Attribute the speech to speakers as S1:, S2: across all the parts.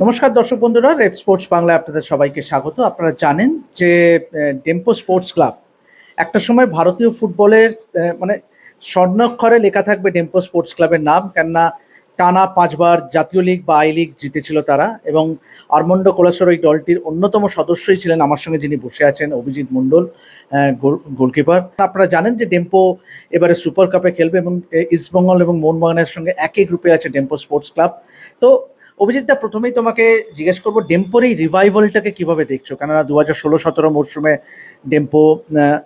S1: নমস্কার দর্শক বন্ধুরা রেড স্পোর্টস বাংলায় আপনাদের সবাইকে স্বাগত। আপনারা জানেন যে ডেম্পো স্পোর্টস ক্লাব একটা সময় ভারতীয় ফুটবলের মানে স্বর্ণাক্ষরে লেখা থাকবে ডেম্পো স্পোর্টস ক্লাবের নাম, কেননা টানা পাঁচবার জাতীয় লীগ বা আই লীগ জিতেছিল তারা এবং আরমন্ডো কোলাসর এই দলটির অন্যতম সদস্যই ছিলেন আমার সঙ্গে যিনি বসে আছেন, অভিজিৎ মণ্ডল গোল- গোলকিপার। আপনারা জানেন যে ডেম্পো এবারে সুপার কাপে খেলবে এবং ইস্টবেঙ্গল এবং মোহনবাগানের সঙ্গে একই গ্রুপে আছে ডেম্পো স্পোর্টস ক্লাব তো অভিজিৎ দা প্রথমেই তোমাকে জিজ্ঞেস করব ডেম্পোর এই রিভাইভালটাকে কীভাবে দেখছ? কেননা দু হাজার ষোলো, সতেরো মরশুমে ডেম্পো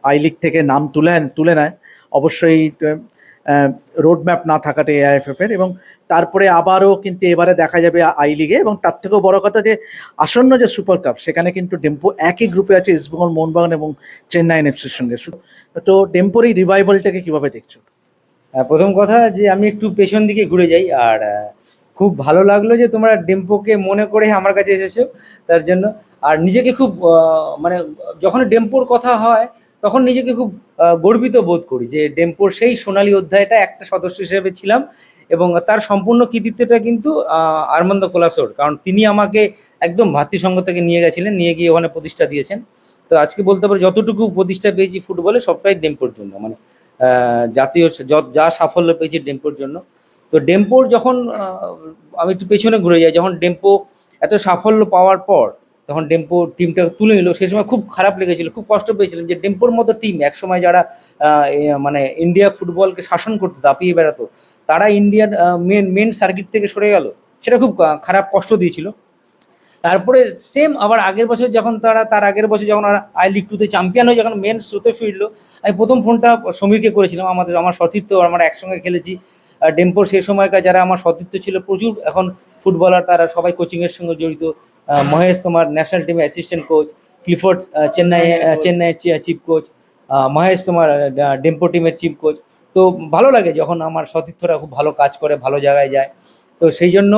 S1: আই লিগ থেকে নাম তুলে তুলে নেয়। অবশ্যই রোড ম্যাপ না থাকাটা এআইএফএফ এর এবং তারপরে আবারও কিন্তু এবারে দেখা যাবে আই লিগে এবং তার থেকেও বড় কথা যে, আসন্ন যে সুপার কাপ সেখানে কিন্তু ডেম্পো একই গ্রুপে আছে ইস্টবেঙ্গল মোহনবাগান এবং চেন্নাই এফসির সঙ্গে। তো ডেম্পোর এই রিভাইভালটাকে কীভাবে দেখছ?
S2: প্রথম কথা যে, আমি একটু পেছন দিকে ঘুরে যাই, আর খুব ভালো লাগল যে তোমরা ডেম্পোকে মনে করে আমার কাছে এসেছ তার জন্য। আর নিজেকে খুব মানে যখন ডেম্পোর কথা হয়, তখন নিজেকে খুব গর্বিত বোধ করি যে ডেম্পোর সেই সোনালী অধ্যায়টা একটা সদস্য হিসেবে ছিলাম এবং তার সম্পূর্ণ কৃতিত্বটা কিন্তু আরমন্দ কোলাসোর। কারণ তিনি আমাকে একদম ভাতৃসংঘ থেকে নিয়ে গেছিলেন, নিয়ে গিয়ে ওখানে প্রতিষ্ঠা দিয়েছেন। তো আজকে বলতে পারি যতটুকু প্রতিষ্ঠা পেয়েছি ফুটবলে, সবটাই ডেম্পোর জন্য। মানে জাতীয় যা সাফল্য পেয়েছি ডেম্পোর জন্য। তো ডেম্পোর যখন আমি একটু পেছনে ঘুরে যাই, যখন ডেম্পো এত সাফল্য পাওয়ার পর তখন ডেম্পো টিমটা তুলে নিল। সে সময় খুব খারাপ লেগেছিল, খুব কষ্ট পেয়েছিলাম যে ডেম্পোর মতো টিম একসময় যারা মানে ইন্ডিয়া ফুটবলকে শাসন করতো, দাপিয়ে বেড়াতো, তারা ইন্ডিয়ার মেন মেন সার্কিট থেকে সরে গেল। সেটা খুব খারাপ কষ্ট দিয়েছিল। তারপরে সেম আবার আগের বছর যখন তারা, তার আগের বছর যখন আই লিগ টুতে চ্যাম্পিয়ন হয়ে যখন মেন স্রোতে ফিরলো, আমি প্রথম ফোনটা সমীরকে করেছিলাম। আমাদের, আমার সতীর্থ, আমরা একসঙ্গে খেলেছি। ডেম্পোর সেই সময়কার যারা আমার সতীর্থ ছিল প্রচুর। এখন ফুটবলার তারা সবাই কোচিংয়ের সঙ্গে জড়িত। মহেশ তোমার ন্যাশনাল টিমের অ্যাসিস্ট্যান্ট কোচ ক্লিফোর্ড চেন্নাই চেন্নাইয়ের চিফ কোচ মহেশ তোমার ডেম্পো টিমের চিফ কোচ তো ভালো লাগে যখন আমার সতীর্থরা খুব ভালো কাজ করে ভালো জায়গায় যায়। তো সেই জন্য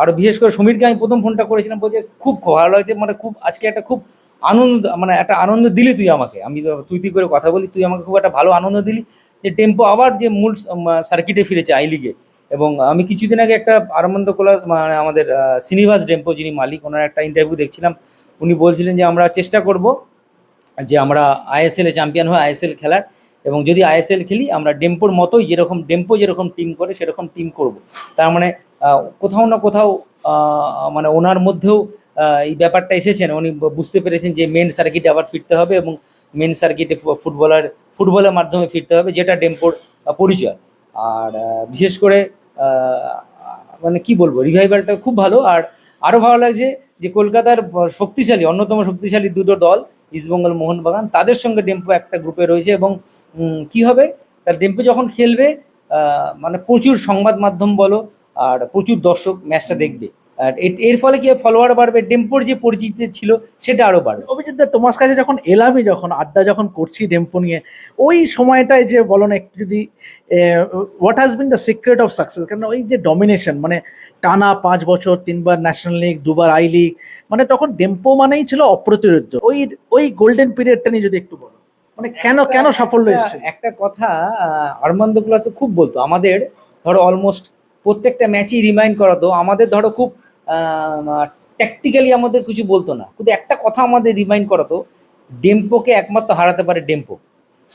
S2: আরও বিশেষ করে সমীরকে আমি প্রথম ফোনটা করেছিলাম বলছে খুব ভালো লাগছে মানে খুব আজকে একটা খুব আনন্দ মানে একটা আনন্দ দিলি তুই আমাকে। আমি তুই তুই করে কথা বলি, তুই আমাকে খুব একটা ভালো আনন্দ দিলি। যে টেম্পো আবার যে মূল সার্কিটে ফিরেছে আই লিগে এবং আমি কিছুদিন আগে একটা আরমন্দ কোলা মানে আমাদের শ্রীনিবাস ডেম্পো যিনি মালিক, ওনার একটা ইন্টারভিউ দেখছিলাম। উনি বলছিলেন যে আমরা চেষ্টা করব যে আমরা আইএসএল চ্যাম্পিয়ন হয়ে আইএসএল খেলার। এবং যদি আইএসএল খেলি, আমরা ডেম্পোর মতোই যেরকম, ডেম্পো যেরকম টিম করে, সেরকম টিম করব। তার মানে কোথাও না কোথাও মানে ওনার মধ্যেও এই ব্যাপারটা এসেছেন। উনি বুঝতে পেরেছেন যে মেন সার্কিটে আবার ফিরতে হবে এবং মেন সার্কিটে ফুটবলার, ফুটবলের মাধ্যমে ফিরতে হবে, যেটা ডেম্পোর পরিচয়। আর বিশেষ করে মানে কি বলব রিভাইভালটা খুব ভালো। আর আরও ভালো লাগছে যে, কলকাতার শক্তিশালী, অন্যতম শক্তিশালী দুটো দল ইস্টবেঙ্গল মোহনবাগান তাদের সঙ্গে ডেম্পো একটা গ্রুপে রয়েছে এবং কি হবে? তার ডেম্পো যখন খেলবে মানে প্রচুর সংবাদ মাধ্যম বলো, আর প্রচুর দর্শক ম্যাচটা দেখবে। আর এর- ফলে কি ফলোয়ার বাড়বে ডেম্পোর যে পরিচিতি ছিল সেটা আরও বাড়বে।
S1: অভিজিৎ দা তোমার কাছে যখন এলামই যখন আড্ডা যখন করছি ডেম্পো নিয়ে ওই সময়টায় যে বলো না একটু যদি what has been the secret of success কারণ ওই যে ডমিনেশন মানে টানা পাঁচ বছর তিনবার ন্যাশনাল লিগ দুবার আই লিগ মানে তখন ডেম্পো মানেই ছিল অপ্রতিরোধ্য। ওই ওই গোল্ডেন পিরিয়ডটা নিয়ে যদি একটু বলো মানে কেন কেন সাফল্য এসেছে?
S2: একটা কথা আরমান্দ ক্লাসে খুব বলতো আমাদের ধরো অলমোস্ট প্রত্যেকটা ম্যাচই রিমাইন্ড করাতো আমাদের ধরো খুব ট্যাকটিক্যালি আমাদের কিছু বলতো না। কিন্তু একটা কথা আমাদের রিমাইন্ড করাতো, ডেম্পোকে একমাত্র হারাতে পারে ডেম্পো।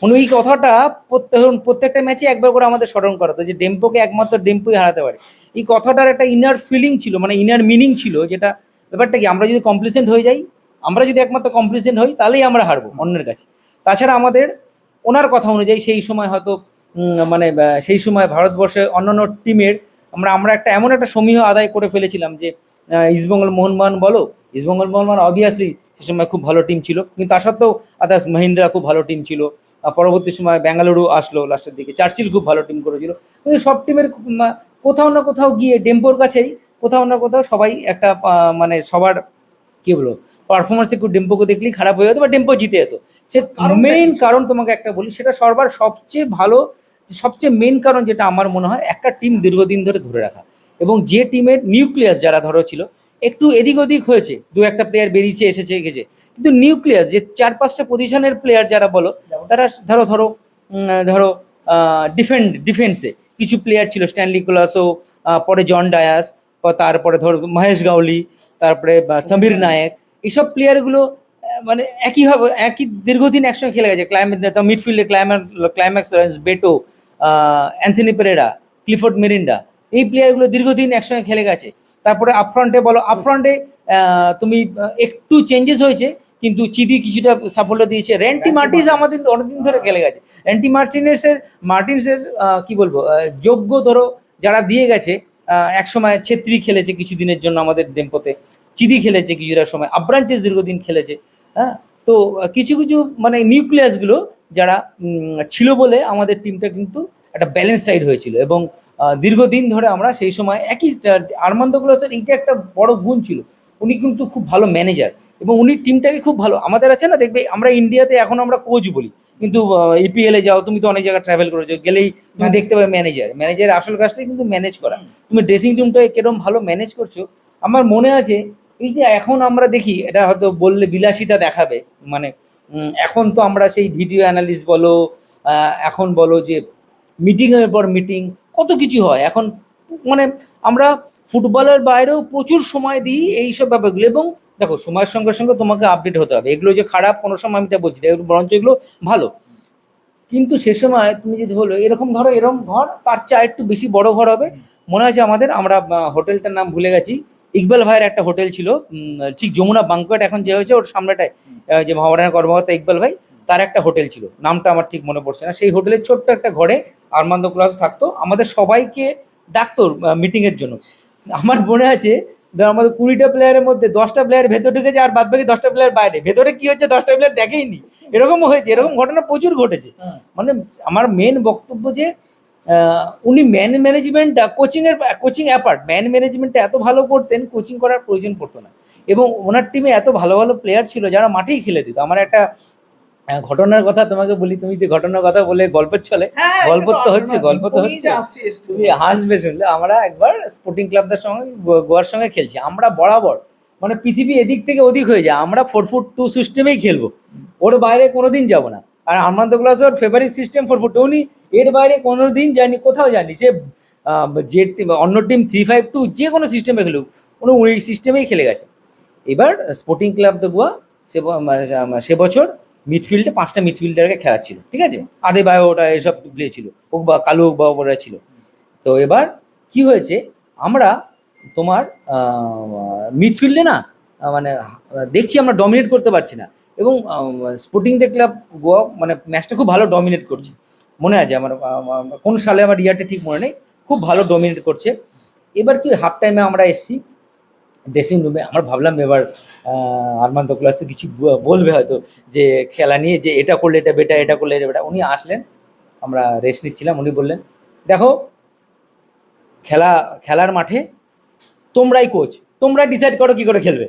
S2: উনি এই কথাটা প্রত্যেক প্রত্যেকটা ম্যাচে একবার করে আমাদের স্মরণ করাতো যে ডেম্পোকে একমাত্র ডেম্পোই হারাতে পারে। এই কথাটার একটা ইনার ফিলিং ছিল মানে ইনার মিনিং ছিল, যেটা ব্যাপারটা কি, আমরা যদি কমপ্লিসেন্ট হয়ে যাই, আমরা যদি একমাত্র কমপ্লিসেন্ট হই, তাহলেই আমরা হারবো অন্যের কাছে। তাছাড়া আমাদের ওনার কথা অনুযায়ী সেই সময় হয়তো মানে সেই সময় ভারতবর্ষে অন্যান্য টিমের আমরা আমরা একটা এমন একটা সমীহ আদায় করে ফেলেছিলাম যে ইস্টবেঙ্গল মোহনবাগান বলো ইস্টবেঙ্গল মোহনবাগান অবভিয়াসলি সে সময় খুব ভালো টিম ছিল। কিন্তু তা সত্ত্বেও আদার্স মহিন্দ্রা খুব ভালো টিম ছিল। পরবর্তী সময় বেঙ্গালুরু আসলো লাস্টের দিকে। চার্চিল খুব ভালো টিম করেছিল। কিন্তু সব টিমের কোথাও না কোথাও গিয়ে ডেম্পোর কাছেই কোথাও না কোথাও সবাই একটা মানে সবার কি বলব পারফরমেন্স একটু ডেম্পোকে দেখলেই খারাপ হয়ে যেত বা ডেম্পো জিতে যেত। সে মেইন কারণ তোমাকে একটা বলি সেটা সবার সবচেয়ে ভালো সবচেয়ে মেন কারণ যেটা আমার মনে হয় একটা টিম দীর্ঘদিন ধরে ধরে রাখা। এবং যে টিমের নিউক্লিয়াস যারা ধরো ছিল একটু এদিক ওদিক হয়েছে দু একটা প্লেয়ার বেরিয়েছে এসেছে গেছে। কিন্তু নিউক্লিয়াস যে চার পাঁচটা পজিশনের প্লেয়ার যারা বলো তারা ধরো ধরো ধরো ডিফেন্ড ডিফেন্সে কিছু প্লেয়ার ছিল স্ট্যানলি কোলাসো পরে জন ডায়াস বা তারপরে ধরো মহেশ গাউলি তারপরে সমীর নায়ক এইসব প্লেয়ারগুলো মানে একইভাবে একই দীর্ঘদিন একসঙ্গে খেলে গেছে। ক্লাইম্যাক্স মিডফিল্ডে ক্লাইম্যাক্স ক্লাইম্যাক্স লরেন্স বেটো অ্যান্থনি পেরেরা ক্লিফোর্ড মেরিন্ডা এই প্লেয়ারগুলো দীর্ঘদিন একসঙ্গে খেলে গেছে। তারপরে আপফ্রন্টে বলো আপফ্রন্টে তুমি একটু চেঞ্জেস হয়েছে কিন্তু চিদি কিছুটা সাফল্য দিয়েছে। র্যান্টি মার্টিস আমাদের অনেকদিন ধরে খেলে গেছে। র্যান্টি মার্টিনেসের মার্টিনসের কি বলব যোগ্য ধরো যারা দিয়ে গেছে একসময় ছেত্রী খেলেছে কিছুদিনের জন্য আমাদের ডেম্পোতে, চিদি খেলেছে কিছুটা সময়, আব্রাঞ্চেস দীর্ঘদিন খেলেছে হ্যাঁ? তো কিছু কিছু মানে নিউক্লিয়াসগুলো যারা ছিল বলে আমাদের টিমটা কিন্তু একটা ব্যালেন্স সাইড হয়েছিল এবং দীর্ঘদিন ধরে আমরা সেই সময় একই আরমান্দগুলো এইটা একটা বড় গুণ ছিল। উনি কিন্তু খুব ভালো ম্যানেজার এবং উনি টিমটাকে খুব ভালো আমাদের আছে না দেখবে আমরা ইন্ডিয়াতে এখন আমরা কোচ বলি কিন্তু ইপিএল যাও তুমি তো অনেক জায়গায় ট্রাভেল করেছ গেলেই তুমি
S1: হ্যাঁ।
S2: দেখতে পাবে ম্যানেজার ম্যানেজারের আসল কাজটাই কিন্তু ম্যানেজ করা তুমি ড্রেসিং রুমটাকে কিরম ভালো ম্যানেজ করছ আমার মনে আছে এই যে এখন আমরা দেখি এটা হয়তো বললে বিলাসিতা দেখাবে মানে এখন তো আমরা সেই ভিডিও অ্যানালিস বলো এখন বলো যে মিটিংয়ের পর মিটিং কত কিছু হয় এখন মানে আমরা ফুটবলের বাইরেও প্রচুর সময় দিই এইসব ব্যাপারগুলো। এবং দেখো, সময়ের সঙ্গে সঙ্গে তোমাকে আপডেট হতে হবে। এগুলো যে খারাপ, কোনো সময় আমি এটা বলছি বরঞ্চ এগুলো ভালো। কিন্তু সে সময় তুমি যদি হলো, এরকম ধরো, এরকম ঘর, তার চা একটু বেশি বড় ঘর হবে। মনে আছে আমাদের, আমরা হোটেলটার নাম ভুলে গেছি। ইকবাল ভাইয়ের একটা হোটেল ছিল ঠিক যমুনা বাঙ্কুয়েট এখন যে হয়েছে ওর সামনেটায় যে মহামারায়ণ কর্মকর্তা ইকবাল ভাই, তার একটা হোটেল ছিল। নামটা আমার ঠিক মনে পড়ছে না। সেই হোটেলের ছোট্ট একটা ঘরে আরমান্দ ক্লাস থাকতো। আমাদের সবাইকে ডাকতো মিটিংয়ের জন্য। আমার মনে আছে ধর আমাদের কুড়িটা প্লেয়ারের মধ্যে দশটা প্লেয়ার ভেতর ঢুকেছে আর বাদ বাকি দশটা প্লেয়ার বাইরে। ভেতরে কি হচ্ছে দশটা প্লেয়ার দেখেইনি। এরকমও হয়েছে এরকম ঘটনা প্রচুর ঘটেছে। মানে আমার মেন বক্তব্য যে উনি ম্যান ম্যানেজমেন্টটা কোচিংয়ের কোচিং অ্যাপার্ট ম্যান ম্যানেজমেন্টটা এত ভালো করতেন কোচিং করার প্রয়োজন পড়তো না। এবং ওনার টিমে এত ভালো ভালো প্লেয়ার ছিল যারা মাঠেই খেলে দিত। আমার একটা ঘটনার কথা তোমাকে বলি তুমি যে ঘটনার কথা বলে গল্পের চলে গল্প তো হচ্ছে, গল্প তো হচ্ছে। তুমি হাসবে শুনলে আমরা একবার স্পোর্টিং ক্লাবদের সঙ্গে গোয়ার সঙ্গে খেলছি আমরা বরাবর মানে পৃথিবী এদিক থেকে ওদিক হয়ে যায় আমরা ফোর ফুট টু সিস্টেমেই খেলব ওর বাইরে কোনোদিন যাব না আর আনন্দ ক্লাস ওর ফেভারিট সিস্টেম ফোর ফুট উনি এর বাইরে কোনো দিন জানি কোথাও জানি যে যে অন্য টিম থ্রি ফাইভ টু যে কোনো সিস্টেমে খেলুক উনি ওই সিস্টেমেই খেলে গেছে এবার স্পোর্টিং ক্লাব দ্য গোয়া সে সে বছর মিডফিল্ডে পাঁচটা মিডফিল্ডারকে খেলাচ্ছিল ঠিক আছে? আদে বায়ো ওটা এসব প্লে ছিল, ও বা কালু বা ওরা ছিল। তো এবার কি হয়েছে? আমরা তোমার মিডফিল্ডে না মানে দেখছি আমরা ডমিনেট করতে পারছি না। এবং স্পোর্টিং ক্লাব গোয়া মানে ম্যাচটা খুব ভালো ডমিনেট করছে। মনে আছে আমার কোন সালে আমার ইয়ারটা ঠিক মনে নেই। খুব ভালো ডমিনেট করছে। এবার কি হাফ টাইমে আমরা এসছি। ড্রেসিং রুমে আমরা ভাবলাম এবার আরমান ক্লাসে কিছু বলবে হয়তো যে খেলা নিয়ে যে এটা করলে এটা বেটা এটা করলে এটা বেটা উনি আসলেন, আমরা রেস্ট নিচ্ছিলাম, উনি বললেন, দেখো, খেলা, খেলার মাঠে তোমরাই কোচ তোমরা ডিসাইড করো কি করে খেলবে।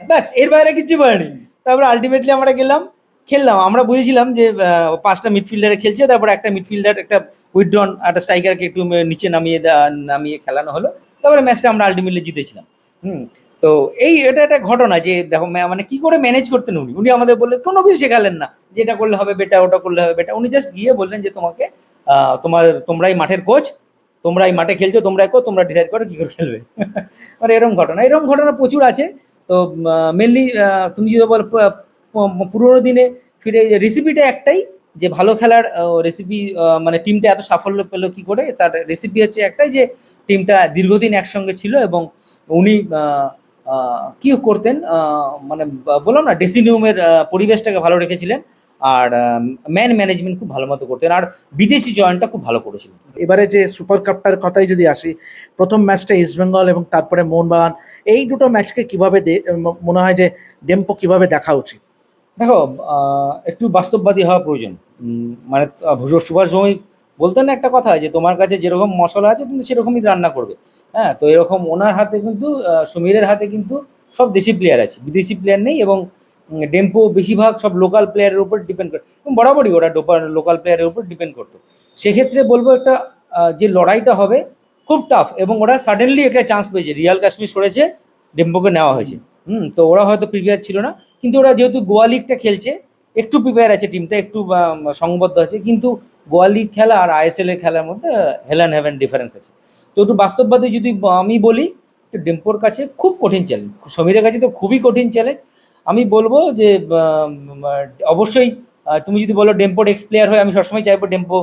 S2: ব্যাস, এর বাইরে কিছু বলেনি তারপরে আলটিমেটলি আমরা গেলাম, খেললাম। আমরা বুঝেছিলাম যে পাঁচটা মিডফিল্ডারে খেলছে, তারপরে একটা মিডফিল্ডার একটা উইথড্রন একটা স্ট্রাইকারকে একটু নিচে নামিয়ে নামিয়ে খেলানো হলো। তারপরে ম্যাচটা আমরা আলটিমেটলি জিতেছিলাম। হুম, তো এই এটা একটা ঘটনা যে দেখো মানে কি করে ম্যানেজ করতেন উনি? উনি আমাদের বললেন, কোনো কিছু শেখালেন না। যে এটা করলে হবে বেটা, ওটা করলে হবে বেটা। উনি জাস্ট গিয়ে বললেন যে, তোমাকে তোমার, তোমরাই মাঠের কোচ তোমরাই মাঠে খেলছো, তোমরাই কো তোমরা ডিসাইড করো কি করে খেলবে। মানে এরকম ঘটনা। এরকম ঘটনা প্রচুর আছে। তো মেনলি তুমি যদি বল পুরোনো দিনে ফিরে রেসিপিটা একটাই, যে ভালো খেলার রেসিপি মানে টিমটা এত সাফল্য পেল কি করে, তার রেসিপি হচ্ছে একটাই যে টিমটা দীর্ঘদিন একসঙ্গে ছিল এবং উনি কি করতেন মানে বললাম না ড্রেসিং রুমের পরিবেশটাকে ভালো রেখেছিলেন আর ম্যান ম্যানেজমেন্ট খুব ভালো মতো করতেন আর বিদেশি জয়েন্টটা খুব ভালো করেছিলেন
S1: এবারে যে সুপার কাপটার কথাই যদি আসি প্রথম ম্যাচটা ইস্টবেঙ্গল এবং তারপরে মোহনবাগান এই দুটো ম্যাচকে কীভাবে দে- মনে হয় যে ডেম্পো কীভাবে দেখা উচিত?
S2: দেখো একটু বাস্তববাদী হওয়া প্রয়োজন। মানে সুভাষ ভৌমিক বলতেন না একটা কথা, যে তোমার কাছে যেরকম মশলা আছে, তুমি সেরকমই রান্না করবে। হ্যাঁ তো এরকম ওনার হাতে কিন্তু সমীরের হাতে কিন্তু সব দেশি প্লেয়ার আছে। বিদেশি প্লেয়ার নেই এবং ডেম্পো বেশিরভাগ সব লোকাল প্লেয়ারের উপর ডিপেন্ড করে। বরাবরই ওরা লোকাল প্লেয়ারের উপর ডিপেন্ড করতো। সেক্ষেত্রে বলব একটা যে লড়াইটা হবে খুব টাফ এবং ওরা সাডেনলি একটা চান্স পেয়েছে। রিয়াল কাশ্মীর সরেছে, ডেম্পোকে নেওয়া হয়েছে। হুম, তো ওরা হয়তো প্রিপেয়ার ছিল না। কিন্তু ওরা যেহেতু গোয়া লিগটা খেলছে একটু প্রিপেয়ার আছে টিমটা একটু সংবদ্ধ আছে, কিন্তু গোয়া লিগ খেলা আর আইএসএল এর খেলার মধ্যে হেল অ্যান্ড হেভেন ডিফারেন্স আছে। তো একটু বাস্তববাদী যদি আমি বলি তো ডেম্পোর কাছে খুব কঠিন চ্যালেঞ্জ সমীরের কাছে তো খুবই কঠিন চ্যালেঞ্জ আমি বলব যে অবশ্যই তুমি যদি বলো ডেম্পোর এক্স প্লেয়ার হয়ে আমি সবসময় চাইব ডেম্পো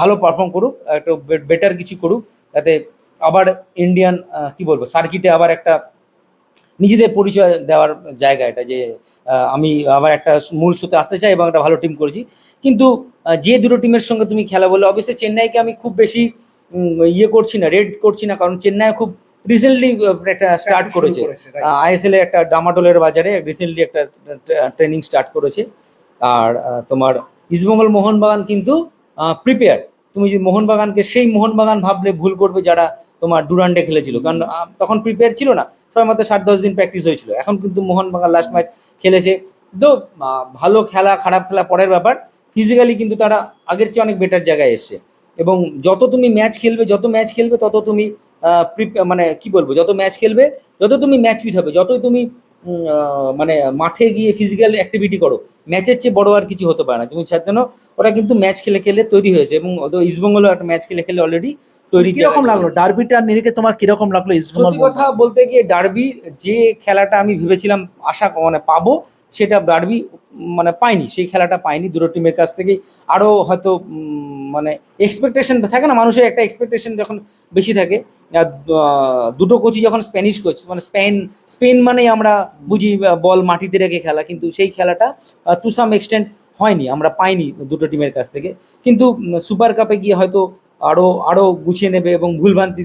S2: ভালো পারফর্ম করুক, একটু বেটার কিছু করুক, যাতে আবার ইন্ডিয়ান কি বলব সার্কিটে আবার একটা নিজেদের পরিচয় দেওয়ার জায়গা এটা যে আমি আমার একটা মূল সুতে আসতে চাই এবং একটা ভালো টিম করেছি। কিন্তু যে দুটো টিমের সঙ্গে তুমি খেলা বললে অবশ্যই চেন্নাইকে আমি খুব বেশি ইয়ে করছি না রেড করছি না কারণ চেন্নাই খুব রিসেন্টলি একটা স্টার্ট করেছে। আইএসএল এ একটা ডামাটোলের বাজারে রিসেন্টলি একটা ট্রেনিং স্টার্ট করেছে। আর তোমার ইস্টবেঙ্গল মোহনবাগান কিন্তু প্রিপেয়ার তুমি যদি মোহনবাগানকে সেই মোহনবাগান ভাবলে ভুল করবে যারা তোমার ডুরান্ডে খেলেছিল। কারণ তখন প্রিপেয়ার ছিল না। সবাই মাত্র সাত, দশ দিন প্র্যাকটিস হয়েছিল। এখন কিন্তু মোহনবাগান লাস্ট ম্যাচ খেলেছে। তো ভালো খেলা, খারাপ খেলা পরের ব্যাপার ফিজিক্যালি কিন্তু তারা আগের চেয়ে অনেক বেটার জায়গায় এসছে। এবং যত তুমি ম্যাচ খেলবে, যত ম্যাচ খেলবে, তত তুমি মানে কি বলব? যত ম্যাচ খেলবে, যত তুমি ম্যাচ ফিট হবে, যতই তুমি মানে মাঠে গিয়ে ফিজিক্যাল অ্যাক্টিভিটি করো। ম্যাচের চেয়ে বড় আর কিছু হতে পারে না। তুমি যার জন্য ওরা কিন্তু ম্যাচ খেলে খেলে তৈরি হয়েছে এবং ইস্টবেঙ্গলও একটা ম্যাচ খেলে খেলে অলরেডি তৈরি
S1: কীরকম লাগল? ডার্বিটার নিরিখে তোমার কীরকম লাগল? ইস্টবেঙ্গল
S2: কথা বলতে? গিয়ে ডার্বি যে খেলাটা আমি ভেবেছিলাম আশা মানে পাবো সেটা ডার্বি মানে পাইনি। সেই খেলাটা পাইনি। দুটো টিমের কাছ থেকেই আরও হয়তো মানে এক্সপেকটেশন থাকে না মানুষের একটা এক্সপেকটেশন যখন বেশি থাকে। দুটো কোচই যখন স্প্যানিশ কোচ মানে স্পেন স্পেন মানেই আমরা বুঝি বল মাটিতে রেখে খেলা। কিন্তু সেই খেলাটা টু সাম এক্সটেন্ট হয়নি আমরা পাইনি দুটো টিমের কাছ থেকে। কিন্তু সুপার কাপে গিয়ে হয়তো আরও আরও গুছিয়ে নেবে এবং ভুলভ্রান্তি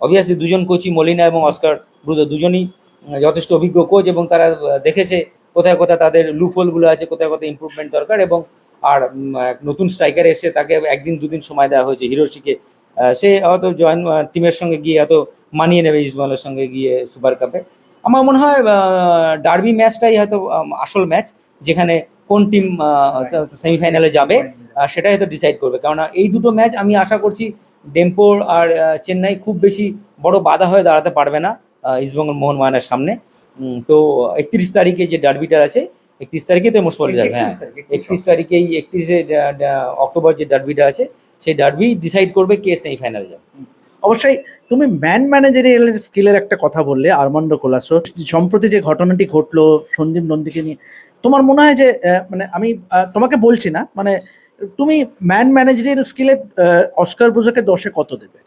S2: অবভিয়াসলি দুজন কোচই মলিনা এবং অস্কার ব্রুজো দুজনই যথেষ্ট অভিজ্ঞ কোচ এবং তারা দেখেছে কোথায় কোথায় তাদের লুফলগুলো আছে, কোথায় কোথায় ইমপ্রুভমেন্ট দরকার এবং আর নতুন স্ট্রাইকার এসে তাকে একদিন দুদিন সময় দেওয়া হয়েছে হিরোশিকে। সে হয়তো জয়েন টিমের সঙ্গে গিয়ে হয়তো মানিয়ে নেবে ইসমালের সঙ্গে গিয়ে সুপার কাপে আমার মনে হয় ডার্বি ম্যাচটাই হয়তো আসল ম্যাচ যেখানে কোন টিম সেমিফাইনালে যাবে সেটাই হয়তো ডিসাইড করবে। কেননা এই দুটো ম্যাচ আমি আশা করছি ডেম্পোর আর চেন্নাই খুব বেশি বড় বাধা হয়ে দাঁড়াতে পারবে না ইস্টবেঙ্গল মোহনবাগানের সামনে। তো একত্রিশ তারিখে যে ডার্বিটার আছে একত্রিশ তারিখে তো মোস্ট যাবে হ্যাঁ। একত্রিশ তারিখেই একত্রিশে অক্টোবর যে ডার্বিটা আছে সেই ডার্বি ডিসাইড করবে কে সেমিফাইনালে যাবে।
S1: অবশ্যই তুমি ম্যান ম্যানেজারিয়াল স্কিলের একটা কথা বললে আরমান্ডো কোলাসো সম্প্রতি যে ঘটনাটি ঘটলো সন্দীপ নন্দীকে নিয়ে তোমার মনে হয় যে মানে আমি তোমাকে বলছি না মানে তুমি ম্যান ম্যানেজারিয়াল স্কিলে অস্কার ব্রুজোকে দশে কত দেবে?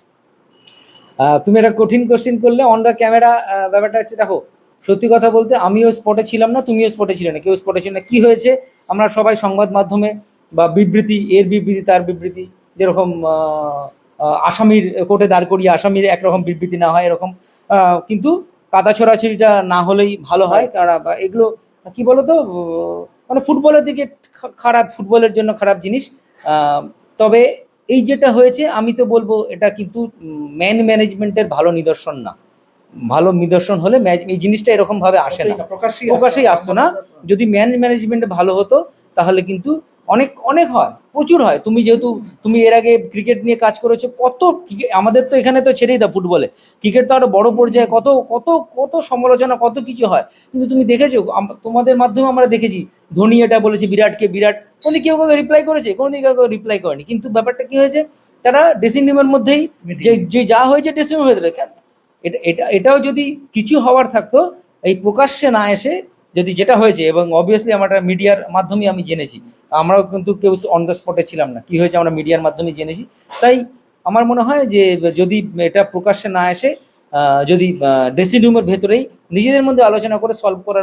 S2: তুমি একটা কঠিন কোশ্চেন করলে অন দ্য ক্যামেরা ব্যাপারটা হচ্ছে দেখো সত্যি কথা বলতে আমিও স্পটে ছিলাম না তুমিও স্পটে ছিলে না। কেউ স্পটে ছিল না। কি হয়েছে? আমরা সবাই সংবাদ মাধ্যমে বা বিবৃতি এর বিবৃতি তার বিবৃতি যেরকম আসামির কোর্টে দাঁড় করিয়ে আসামির একরকম বিবৃতি না হয় এরকম কিন্তু কাদা ছড়াছড়িটা না হলেই ভালো হয় কারণ এগুলো কি বলতো মানে ফুটবলের দিকে খারাপ ফুটবলের জন্য খারাপ জিনিস। আহ, তবে এই যেটা হয়েছে আমি তো বলব এটা কিন্তু ম্যান ম্যানেজমেন্টের ভালো নিদর্শন না। ভালো নিদর্শন হলে ম্যাচ- এই জিনিসটা এরকমভাবে আসে না। প্রকাশেই আসতো না। যদি ম্যান ম্যানেজমেন্ট ভালো হতো তাহলে কিন্তু অনেক অনেক হয় প্রচুর হয়। তুমি যেহেতু তুমি এর আগে ক্রিকেট নিয়ে কাজ করেছ কত আমাদের তো এখানে তো ছেড়েই দাও ফুটবলে ক্রিকেট তো আরও বড় পর্যায়ে কত কত কত সমালোচনা কত কিছু হয়। কিন্তু তুমি দেখেছ তোমাদের মাধ্যমে আমরা দেখেছি ধোনি এটা বলেছে বিরাটকে বিরাট কোনদিন কেউ কাউকে রিপ্লাই করেছে কোনদিন কেউ কাউকে রিপ্লাই করেনি। কিন্তু ব্যাপারটা কি হয়েছে তারা ড্রেসিং রুমের মধ্যেই যে যে যা হয়েছে ড্রেসিং রুমের ভেতরে? এটা এটা এটাও যদি কিছু হওয়ার থাকতো এই প্রকাশ্যে না এসে যদি যেটা হয়েছে এবং অবভিয়াসলি আমরা মিডিয়ার মাধ্যমে আমি জেনেছি আমরাও কিন্তু কেউ অন দ্য স্পটে ছিলাম না। কি হয়েছে আমরা মিডিয়ার মাধ্যমে জেনেছি। তাই আমার মনে হয় যে যদি এটা প্রকাশ্যে না আহ, যদি ড্রেসিং রুমের ভেতরেই নিজেদের মধ্যে আলোচনা করে সলভ করা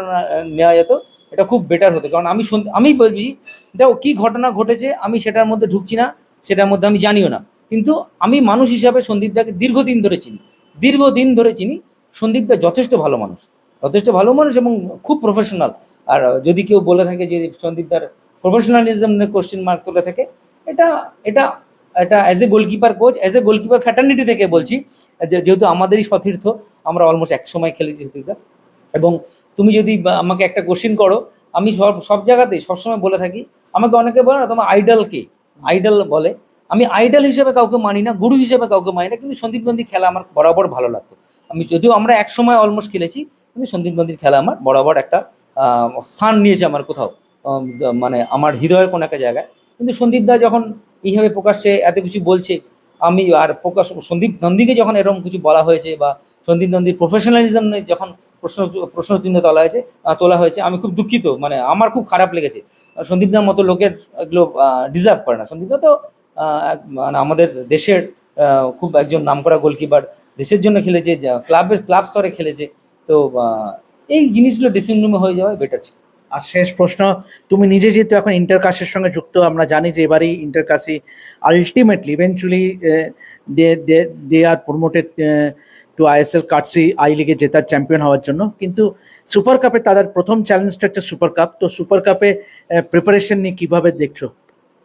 S2: নেওয়া যেত এটা খুব বেটার হতো। কারণ আমি আমি বলছি দেখো কী ঘটনা ঘটেছে আমি সেটার মধ্যে ঢুকছি না সেটার মধ্যে আমি জানিও না। কিন্তু আমি মানুষ হিসাবে সন্দীপদাকে দীর্ঘদিন ধরে চিনি। দীর্ঘদিন ধরে চিনি সন্দীপদা যথেষ্ট ভালো মানুষ। যথেষ্ট ভালো মানুষ এবং খুব প্রফেশনাল আর যদি কেউ বলে থাকে যে সন্দীপদার প্রফেশনালিজম কোশ্চেন মার্ক তুলে থাকে, এটা এটা এটা as a goalkeeper coach as a goalkeeper fraternity থেকে বলছি যেহেতু আমাদেরই সতীর্থ, আমরা অলমোস্ট এক সময় খেলেছি সতীর্থা এবং তুমি যদি আমাকে একটা কোশ্চেন করো, আমি সব সব জায়গাতেই সবসময় বলে থাকি, আমাকে অনেকে বলে না, তোমার আইডলকে আইডল বলে। আমি আইডল হিসেবে কাউকে মানি না, গুরু হিসেবে কাউকে মানি না, কিন্তু সন্দীপ নন্দী খেলা আমার বরাবর ভালো লাগতো। আমি যদিও আমরা এক সময় অলমোস্ট খেলেছি, কিন্তু সন্দীপ নন্দীর খেলা আমার বরাবর একটা স্থান নিয়েছে আমার কোথাও মানে আমার হৃদয়ের কোনো একটা জায়গায়। কিন্তু সন্দীপ দা যখন এইভাবে প্রকাশ্যে এত কিছু বলছে, আমি আর প্রকাশ, সন্দীপ নন্দীকে যখন এরকম কিছু বলা হয়েছে বা সন্দীপ নন্দীর প্রফেশনালিজম যখন প্রশ্ন প্রশ্ন চিহ্ন তোলা হয়েছে তোলা হয়েছে, আমি খুব দুঃখিত মানে আমার খুব খারাপ লেগেছে। সন্দীপদার মতো লোকের এগুলো ডিজার্ভ করে না। সন্দীপদা তো মানে আমাদের দেশের খুব একজন নামকরা গোলকিপার দেশের জন্য খেলেছে ক্লাবের ক্লাব স্তরে খেলেছে তো এই জিনিসগুলো ড্রেসিং রুমে হয়ে যাওয়া বেটার ছিল।
S1: আর শেষ প্রশ্ন তুমি নিজে যেহেতু এখন ইন্টারকাসের সঙ্গে যুক্ত আমরা জানি যে এবারই Inter Kashi ultimately eventually they they are promoted to ISL কাটসি আই লিগে জেতার চ্যাম্পিয়ন হওয়ার জন্য। কিন্তু সুপার কাপে তাদের প্রথম চ্যালেঞ্জটা হচ্ছে সুপার কাপ তো সুপার কাপে প্রিপারেশন নিয়ে কীভাবে দেখছ?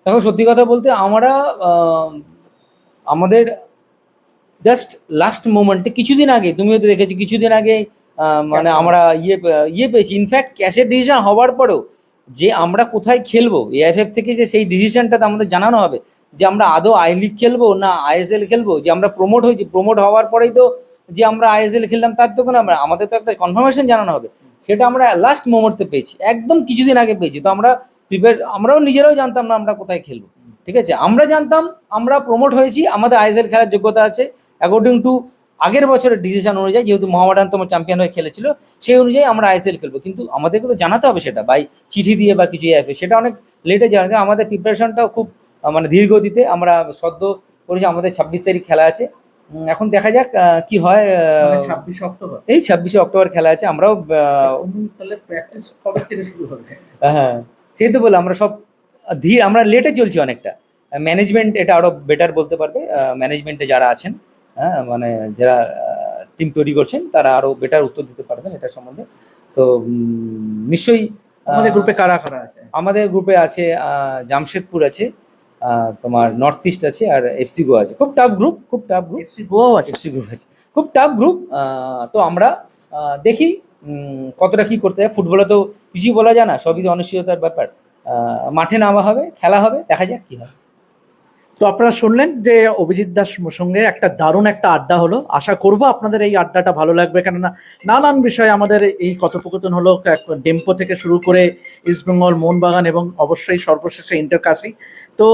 S2: দেখো সত্যি কথা বলতে আমরা আমাদের জাস্ট লাস্ট মোমেন্টে কিছুদিন আগে তুমিও তো দেখেছ কিছুদিন আগে মানে আমরা ইয়ে ইয়ে পেয়েছি। ইনফ্যাক্ট ক্যাশের ডিসিশন হওয়ার পরেও যে আমরা কোথায় খেলব এআইএফএফ থেকে যে সেই ডিসিশনটা আমাদের জানানো হবে যে আমরা আদৌ আই লিগ খেলব না আইএসএল খেলব যে আমরা প্রমোট হয়েছি প্রমোট হওয়ার পরেই তো যে আমরা আইএসএল খেললাম তার তো কোনো আমরা আমাদের তো একটা কনফার্মেশন জানানো হবে। সেটা আমরা লাস্ট মোমেন্টে পেয়েছি একদম কিছুদিন আগে পেয়েছি। তো আমরা প্রিপেয়ার আমরাও নিজেরাও জানতাম না আমরা কোথায় খেলব। ঠিক আছে? আমরা জানতাম আমরা প্রমোট হয়েছি আমাদের আইএসএল খেলার যোগ্যতা আছে। অ্যাকর্ডিং টু আগের বছরের ডিসিশন অনুযায়ী যেহেতু মোহামেডান তোমার চ্যাম্পিয়ন হয়ে খেলেছিল সেই অনুযায়ী আমরা আইএসএল খেলব। কিন্তু আমাদেরকে তো জানাতে হবে সেটা বাই চিঠি দিয়ে বা কিছু অ্যাপে সেটা অনেক লেটে জানাতে। আমাদের প্রিপারেশনটাও খুব মানে ধীর গতিতে আমরা সদ্য করেছি। আমাদের ছাব্বিশ তারিখ খেলা আছে। এখন দেখা যাক কি হয়
S1: ছাব্বিশে অক্টোবর।
S2: এই ছাব্বিশে অক্টোবর খেলা আছে। আমরাও
S1: তাহলে প্র্যাকটিস কবে থেকে শুরু হবে?
S2: হ্যাঁ সেই তো বলে আমরা সব ধীর আমরা লেটে চলছি অনেকটা। ম্যানেজমেন্ট এটা আরও বেটার বলতে পারবে। ম্যানেজমেন্টে যারা আছেন হ্যাঁ মানে যারা টিম তৈরি করছেন তারা আরও বেটার উত্তর দিতে পারবেন এটা সম্বন্ধে। তো নিশ্চয়ই
S1: আমাদের গ্রুপে কারা কারা আছে?
S2: আমাদের গ্রুপে আছে আহ, জামশেদপুর আছে তোমার নর্থ ইস্ট আছে আর এফসি গো আছে। খুব টাফ গ্রুপ খুব টাফ গ্রুপ
S1: এফসি গোয়াও আছে?
S2: এফসি গ্রুপ আছে। খুব টাফ গ্রুপ তো আমরা দেখি উম, কতটা কি করতে হয়। ফুটবলে তো কিছুই বলা যায় না সবই তো অনিশ্চয়তার ব্যাপার। মাঠে নামা হবে, খেলা হবে, দেখা যাক কি হয়।
S1: তো আপনারা শুনলেন যে অভিজিৎ দাস সঙ্গে একটা দারুণ একটা আড্ডা হলো। আশা করব আপনাদের এই আড্ডাটা ভালো লাগবে, কেননা নানান বিষয়ে আমাদের এই কথোপকথন হলো ডেম্পো থেকে শুরু করে ইস্টবেঙ্গল মোহনবাগান এবং অবশ্যই সর্বশেষে ইন্টারকাসি তো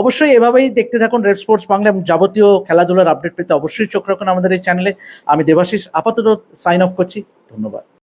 S1: অবশ্যই এভাবেই দেখতে থাকুন রেড স্পোর্টস বাংলা এবং যাবতীয় খেলাধুলার আপডেট পেতে অবশ্যই চোখ রাখুন আমাদের এই চ্যানেলে। আমি দেবাশিস, আপাতত সাইন অফ করছি, ধন্যবাদ।